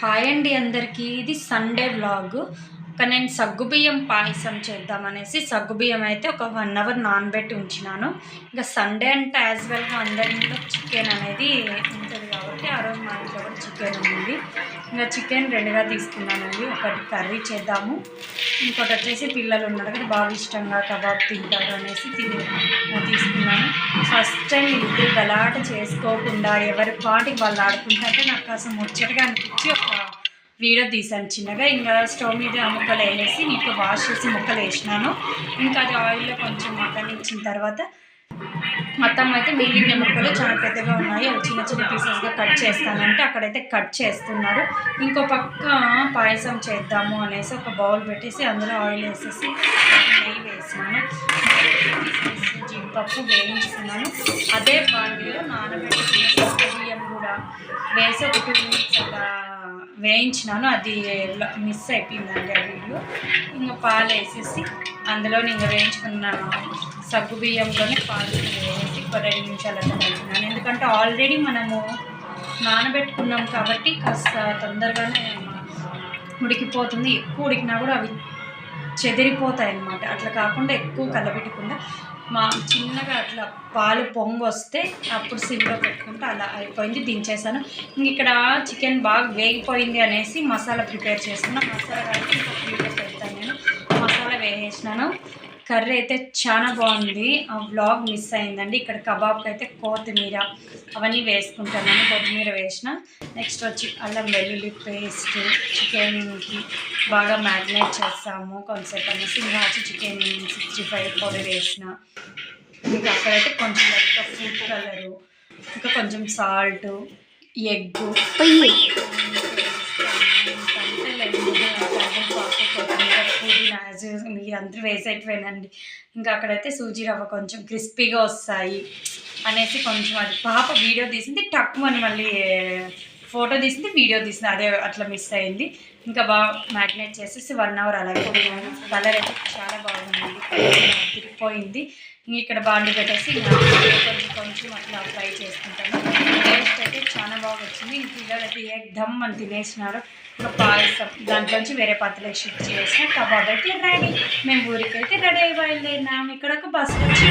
Hi అండి అందరికీ. ఇది సండే వ్లాగ్. ఒక నేను సగ్గుబియ్యం పాయసం చేద్దామనేసి సగ్గుబియ్యం అయితే ఒక వన్ అవర్ నానబెట్టి ఉంచినాను. ఇంకా సండే అంటే యాజ్ వెల్గా అందరి ఇంట్లో చికెన్ అనేది కాబట్టి ఆ రోజు మా ఇంట్లో కూడా చికెన్ ఉంది ఇంకా చికెన్ రెండుగా తీసుకున్నానండి. ఒకటి కర్రీ చేద్దాము. ఇంకోటి వచ్చేసి పిల్లలు ఉన్నారు కదా బాగా ఇష్టంగా కబాబ్ తింటారు అనేసి తిని తీసుకున్నాను. ఫస్ట్ టైం ఇద్దరు గలాట చేసుకోకుండా ఎవరి పాటికి వాళ్ళు ఆడుకుంటారంటే నాకు కాస్త ముచ్చటగా అనిపించి ఒక వీడియో తీసాను చిన్నగా. ఇంకా స్టవ్ మీద ఆ ముక్కలు వేసేసి నీకు వాష్ చేసి ముక్కలు వేసినాను. ఇంకా అది ఆయిల్లో కొంచెం మగ్గనిచ్చిన తర్వాత మొత్తం అయితే మిగిలిన ముక్కలు చాలా పెద్దగా ఉన్నాయి. అవి చిన్న చిన్న పీసెస్గా కట్ చేస్తానంటే అక్కడైతే కట్ చేస్తున్నారు. ఇంకో పక్క పాయసం చేద్దాము అనేసి ఒక బౌల్ పెట్టేసి అందులో ఆయిల్ వేసేసి నెయ్యి వేసినాను జీడిపప్పు వేయించుకున్నాను. అదే బాండీలో నానబెట్టుకున్న బియ్యం కూడా వేసి ఒక టూ మినిట్స్ అలా వేయించినాను. అది మిస్ అయిపోయిందండి ఆ వీడియో ఇంకా పాలు వేసేసి అందులో ఇంకా వేయించుకున్న సగ్గు బియ్యంలోనే పాలు వేసి ఒక రెండు నిమిషాలు అట్లా ఎందుకంటే ఆల్రెడీ మనము నానబెట్టుకున్నాం కాబట్టి కాస్త తొందరగానే ఉడికిపోతుంది. ఎక్కువ ఉడికినా కూడా అవి చెదిరిపోతాయి అన్నమాట. అట్లా కాకుండా ఎక్కువ కలబెట్టకుండా మా చిన్నగా అట్లా పాలు పొంగు వస్తే అప్పుడు సిమ్లో పెట్టుకుంటే అలా అయిపోయింది. దించేసాను. ఇంక ఇక్కడ చికెన్ బాగా వేగిపోయింది అనేసి మసాలా ప్రిపేర్ చేసుకున్నాను మసాలా కలిపి ఇంకొక వీడియో పెడతాను నేను మసాలా కర్రీ అయితే చాలా బాగుంది. ఆ వ్లాగ్ మిస్ అయిందండి. ఇక్కడ కబాబ్కి అయితే కొత్తిమీర అవన్నీ వేసుకుంటాను కొత్తిమీర వేసిన. నెక్స్ట్ వచ్చి అల్లం వెల్లుల్లి పేస్ట్ చికెన్కి బాగా మ్యారినేట్ చేస్తాము కొంతసేపు అనేసి. ఇంకా వచ్చి చికెన్ సిక్స్టీ ఫైవ్ పొడి వేసిన. ఇంకా అక్కడైతే కొంచెం లైట్గా ఫుడ్ కలరు ఇంకా కొంచెం సాల్ట్ ఎగ్ మీరందరూ వేసేటివేనండి ఇంకా అక్కడైతే సూజీ రవ్వ కొంచెం క్రిస్పీగా వస్తాయి అనేసి కొంచెం అది పాప వీడియో తీసింది టక్కు అని మళ్ళీ ఫోటో తీసింది వీడియో తీసింది అదే అట్లా మిస్ అయింది. ఇంకా బాగా మ్యాగ్నేట్ చేసేసి వన్ అవర్ అలాగే కలర్ అయితే చాలా బాగుంది. తిరిగిపోయింది ఇంక ఇక్కడ బాండి పెట్టేసి కొంచెం కొంచెం అట్లా ఫ్రై చేసుకుంటాను. టేస్ట్ వచ్చింది. ఈ పిల్లలు ఎగ్దమ్ అని తినేసినారు ఇంకా పాయసం. దాంట్లోంచి వేరే పాత్రలోకి షిఫ్ట్ చేసిన కబాబ్ అయితే రెడీ మేము ఊరికైతే రెడీ అయి బయలుదేరినాం. ఇక్కడ ఒక బస్సు వచ్చి